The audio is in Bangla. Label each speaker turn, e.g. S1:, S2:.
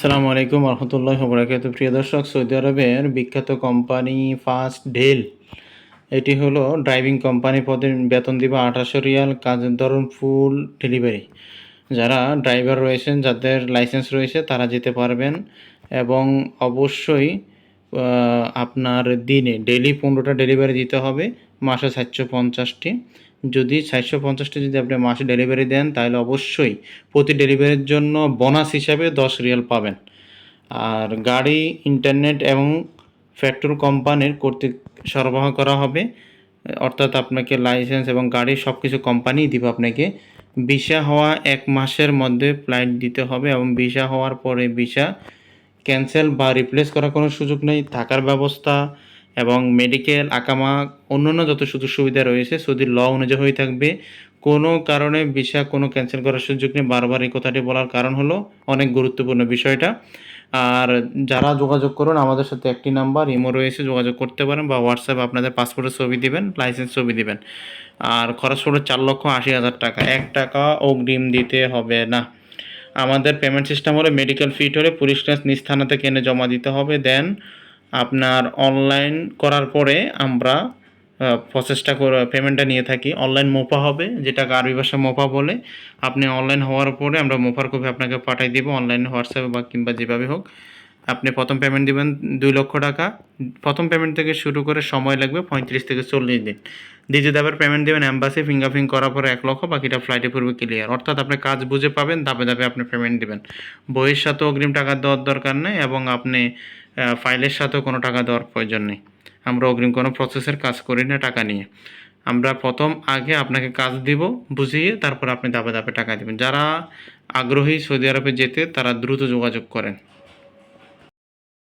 S1: আসসালামু আলাইকুম রহমতুল্লাহ বরাকাত প্রিয় দর্শক, সৌদি আরবের বিখ্যাত কোম্পানি ফার্স্ট ঢেল, এটি হলো ড্রাইভিং কোম্পানি পদে বেতন দিবে আঠাশো রিয়াল কাজের ধরুন ফুল ডেলিভারি। যারা ড্রাইভার রয়েছেন, যাদের লাইসেন্স রয়েছে, তারা যেতে পারবেন এবং অবশ্যই আপনার দিনে ডেলি পনেরোটা ডেলিভারি দিতে হবে, মাসে সাতশো পঞ্চাশটি। যদি সাতশো পঞ্চাশটি যদি আপনি মাসে ডেলিভারি দেন, তাহলে অবশ্যই প্রতি ডেলিভারির জন্য বোনাস হিসাবে দশ রিয়াল পাবেন। আর গাড়ি ইন্টারনেট এবং পেট্রোল কোম্পানির কর্তৃক সরবরাহ করা হবে। অর্থাৎ আপনাকে লাইসেন্স এবং গাড়ি সব কিছু কোম্পানি দিবে আপনাকে। ভিসা হওয়া এক মাসের মধ্যে ফ্লাইট দিতে হবে এবং ভিসা হওয়ার পরে ভিসা ক্যান্সেল বা রিপ্লেস করার কোনো সুযোগ নেই। থাকার ব্যবস্থা এবং মেডিকেল, আকামা, অন্যান্য যত সুযোগ সুবিধা রয়েছে, সৌদির ল অনুযায়ী হয়ে থাকবে। কোনো কারণে ভিসা, কোনো ক্যান্সেল করার সুযোগ নেই। বারবার এই কথাটি বলার কারণ হলো অনেক গুরুত্বপূর্ণ বিষয়টা। আর যারা যোগাযোগ করুন, আমাদের সাথে একটি নাম্বার, ইমো রয়েছে, যোগাযোগ করতে পারেন বা হোয়াটসঅ্যাপে আপনাদের পাসপোর্টের ছবি দিবেন লাইসেন্স ছবি দিবেন। আর খরচ পড়বে চার লক্ষ আশি হাজার টাকা। এক টাকা অগ্রিম দিতে হবে না। আমাদের পেমেন্ট সিস্টেম হলে মেডিকেল ফিট হলে পুলিশ নিজ থানা থেকে এনে জমা দিতে হবে? দেন আপনার অনলাইন করার পরে আমরা প্রসেসটা করে পেমেন্টটা নিয়ে থাকি। অনলাইন মোফা হবে যেটাকে আরবি ভাষা মোফা বলে। আপনি অনলাইন হওয়ার পরে আমরা মোফার কপি আপনাকে পাঠিয়ে দেবো অনলাইন হোয়াটসঅ্যাপে বা কিংবা যেভাবে হোক। আপনি প্রথম পেমেন্ট দিবেন দুই লক্ষ টাকা। প্রথম পেমেন্ট থেকে শুরু করে সময় লাগবে পঁয়ত্রিশ থেকে চল্লিশ দিন। দ্বিতীয় ধাপের পেমেন্ট দেবেন অ্যাম্বাসি ফিঙ্গারপ্রিন্ট করার পরে এক লক্ষ, বাকিটা ফ্লাইটে পূর্বে ক্লিয়ার অর্থাৎ আপনি কাজ বুঝে পাবেন, ধাপে ধাপে আপনি পেমেন্ট দিবেন। বইয়ের সাথেও অগ্রিম টাকা দেওয়ার দরকার নেই এবং আপনি ফাইলের সাথেও কোনো টাকা দেওয়ার প্রয়োজন নেই। আমরা অগ্রিম কোনো প্রসেসের কাজ করি না টাকা নিয়ে। আমরা প্রথম আগে আপনাকে কাজ দিব, বুঝিয়ে তারপর আপনি ধাপে ধাপে টাকা দেবেন। যারা আগ্রহী সৌদি আরবে যেতে, তারা দ্রুত যোগাযোগ করেন।